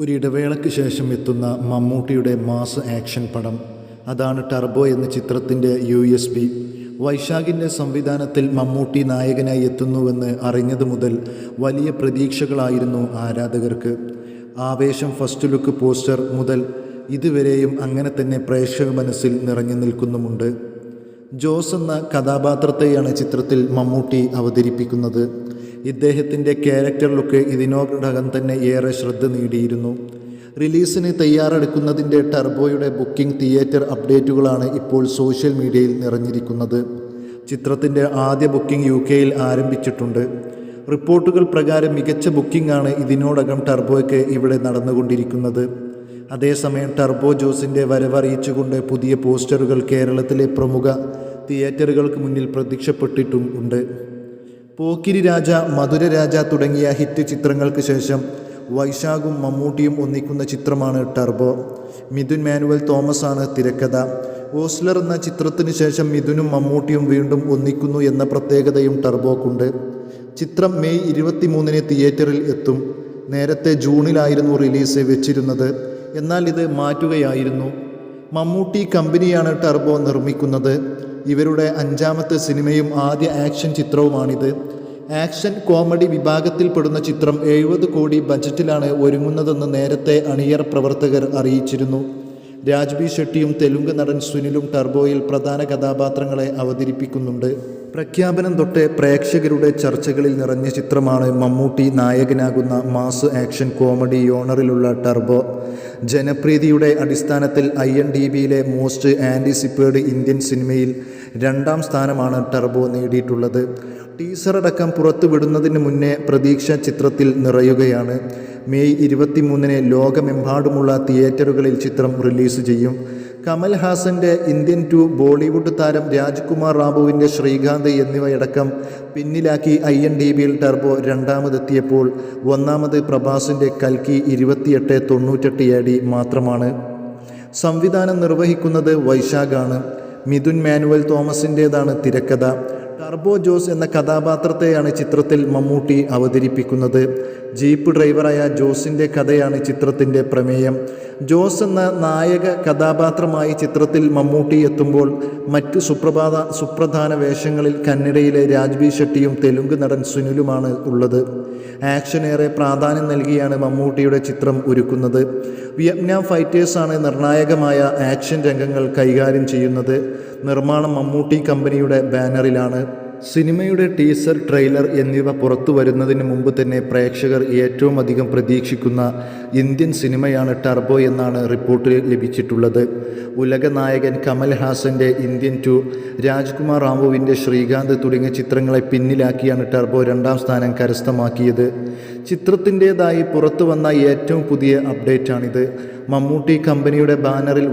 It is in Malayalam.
ഒരിടവേളയ്ക്ക് ശേഷം എത്തുന്ന മമ്മൂട്ടിയുടെ മാസ് ആക്ഷൻ പടം അതാണ് ടർബോ എന്ന ചിത്രത്തിന്റെ യു എസ് ബി. വൈശാഖിന്റെ സംവിധാനത്തിൽ മമ്മൂട്ടി നായകനായി എത്തുന്നുവെന്ന് അറിഞ്ഞതു മുതൽ വലിയ പ്രതീക്ഷകളായിരുന്നു ആരാധകർക്ക്. ആവേശം ഫസ്റ്റ് ലുക്ക് പോസ്റ്റർ മുതൽ ഇതുവരെയും അങ്ങനെ തന്നെ പ്രേക്ഷക മനസ്സിൽ നിറഞ്ഞു നിൽക്കുന്നുമുണ്ട്. ജോസ് എന്ന കഥാപാത്രത്തെയാണ് ചിത്രത്തിൽ മമ്മൂട്ടി അവതരിപ്പിക്കുന്നത്. ഇദ്ദേഹത്തിന്റെ ക്യാരക്ടർ ലുക്ക് ഇതിനോടകം തന്നെ ഏറെ ശ്രദ്ധ നേടിയിരുന്നു. റിലീസിന് തയ്യാറെടുക്കുന്നതിന്റെ ടർബോയുടെ ബുക്കിംഗ് തിയേറ്റർ അപ്ഡേറ്റുകളാണ് ഇപ്പോൾ സോഷ്യൽ മീഡിയയിൽ നിറഞ്ഞിരിക്കുന്നത്. ചിത്രത്തിന്റെ ആദ്യ ബുക്കിംഗ് യു കെയിൽ ആരംഭിച്ചിട്ടുണ്ട്. റിപ്പോർട്ടുകൾ പ്രകാരം മികച്ച ബുക്കിംഗ് ആണ് ഇതിനോടകം ടർബോയ്ക്ക് ഇവിടെ നടന്നുകൊണ്ടിരിക്കുന്നത്. അതേസമയം ടർബോ ജോസിന്റെ വരവറിയിച്ചുകൊണ്ട് പുതിയ പോസ്റ്ററുകൾ കേരളത്തിലെ പ്രമുഖ തിയേറ്ററുകൾക്ക് മുന്നിൽ പ്രത്യക്ഷപ്പെട്ടിട്ടും ഉണ്ട്. പോക്കിരി രാജ മധുര രാജ തുടങ്ങിയ ഹിറ്റ് ചിത്രങ്ങൾക്ക് ശേഷം വൈശാഖും മമ്മൂട്ടിയും ഒന്നിക്കുന്ന ചിത്രമാണ് ടർബോ. മിഥുൻ മാനുവൽ തോമസ് ആണ് തിരക്കഥ. ഓസ്ലർ എന്ന ചിത്രത്തിന് ശേഷം മിഥുനും മമ്മൂട്ടിയും വീണ്ടും ഒന്നിക്കുന്നു എന്ന പ്രത്യേകതയും ടർബോക്കുണ്ട്. ചിത്രം മെയ് ഇരുപത്തിമൂന്നിന് തിയേറ്ററിൽ എത്തും. നേരത്തെ ജൂണിലായിരുന്നു റിലീസ് വെച്ചിരുന്നത്. എന്നാൽ ഇത് മാറ്റുകയായിരുന്നു. മമ്മൂട്ടി കമ്പനിയാണ് ടർബോ നിർമ്മിക്കുന്നത്. ഇവരുടെ അഞ്ചാമത്തെ സിനിമയും ആദ്യ ആക്ഷൻ ചിത്രവുമാണിത്. ആക്ഷൻ കോമഡി വിഭാഗത്തിൽപ്പെടുന്ന ചിത്രം എഴുപത് കോടി ബജറ്റിലാണ് ഒരുങ്ങുന്നതെന്ന് നേരത്തെ അണിയർ പ്രവർത്തകർ അറിയിച്ചിരുന്നു. രാജ്ബി ഷെട്ടിയും തെലുങ്ക് നടൻ സുനിലും ടർബോയിൽ പ്രധാന കഥാപാത്രങ്ങളെ അവതരിപ്പിക്കുന്നുണ്ട്. പ്രഖ്യാപനം തൊട്ട് പ്രേക്ഷകരുടെ ചർച്ചകളിൽ നിറഞ്ഞ ചിത്രമാണ് മമ്മൂട്ടി നായകനാകുന്ന മാസ് ആക്ഷൻ കോമഡി യോണറിലുള്ള ടർബോ. ജനപ്രീതിയുടെ അടിസ്ഥാനത്തിൽ ഐ എൻ ഡി ബിയിലെ മോസ്റ്റ് ആന്റിസിപ്പേഡ് ഇന്ത്യൻ സിനിമയിൽ രണ്ടാം സ്ഥാനമാണ് ടർബോ നേടിയിട്ടുള്ളത്. ടീസറടക്കം പുറത്തുവിടുന്നതിന് മുന്നേ പ്രതീക്ഷ ചിത്രത്തിൽ നിറയുകയാണ്. മെയ് ഇരുപത്തിമൂന്നിന് ലോകമെമ്പാടുമുള്ള തിയേറ്ററുകളിൽ ചിത്രം റിലീസ് ചെയ്യും. കമൽ ഹാസന്റെ ഇന്ത്യൻ ടു ബോളിവുഡ് താരം രാജ്കുമാർ റാവുവിന്റെ ശ്രീകാന്ത് എന്നിവയടക്കം പിന്നിലാക്കി ഐ എൻ ഡി ബിയിൽ ടർബോ രണ്ടാമതെത്തിയപ്പോൾ ഒന്നാമത് പ്രഭാസിന്റെ കൽക്കി ഇരുപത്തിയെട്ട് തൊണ്ണൂറ്റെട്ട് എ ഡി മാത്രമാണ്. സംവിധാനം നിർവഹിക്കുന്നത് വൈശാഖാണ്. മിഥുൻ മാനുവൽ തോമസിന്റേതാണ് തിരക്കഥ. ടർബോ ജോസ് എന്ന കഥാപാത്രത്തെയാണ് ചിത്രത്തിൽ മമ്മൂട്ടി അവതരിപ്പിക്കുന്നത്. ജീപ്പ് ഡ്രൈവറായ ജോസിന്റെ കഥയാണ് ചിത്രത്തിന്റെ പ്രമേയം. ജോസ് എന്ന നായക കഥാപാത്രമായി ചിത്രത്തിൽ മമ്മൂട്ടി എത്തുമ്പോൾ മറ്റ് സുപ്രഭാത സുപ്രധാന വേഷങ്ങളിൽ കന്നഡയിലെ രാജ്ബി ഷെട്ടിയും തെലുങ്ക് നടൻ സുനിലുമാണ് ഉള്ളത്. ആക്ഷനേറെ പ്രാധാന്യം നൽകിയാണ് മമ്മൂട്ടിയുടെ ചിത്രം ഒരുക്കുന്നത്. വിയറ്റ്നാം ഫൈറ്റേഴ്സാണ് നിർണായകമായ ആക്ഷൻ രംഗങ്ങൾ കൈകാര്യം ചെയ്യുന്നത്. നിർമ്മാണം മമ്മൂട്ടി കമ്പനിയുടെ ബാനറിലാണ്. സിനിമയുടെ ടീസർ ട്രെയിലർ എന്നിവ പുറത്തു വരുന്നതിന് മുമ്പ് തന്നെ പ്രേക്ഷകർ ഏറ്റവും അധികം പ്രതീക്ഷിക്കുന്ന ഇന്ത്യൻ സിനിമയാണ് ടർബോ എന്നാണ് റിപ്പോർട്ട് ലഭിച്ചിട്ടുള്ളത്. ഉലക നായകൻ കമൽ ഹാസന്റെ ഇന്ത്യൻ ടു രാജ്കുമാർ റാവുവിന്റെ ശ്രീകാന്ത് തുടങ്ങിയ ചിത്രങ്ങളെ പിന്നിലാക്കിയാണ് ടർബോ രണ്ടാം സ്ഥാനം കരസ്ഥമാക്കിയത്. ചിത്രത്തിന്റേതായി പുറത്തു വന്ന ഏറ്റവും പുതിയ അപ്ഡേറ്റാണിത്. മമ്മൂട്ടി കമ്പനിയുടെ ബാനറിൽ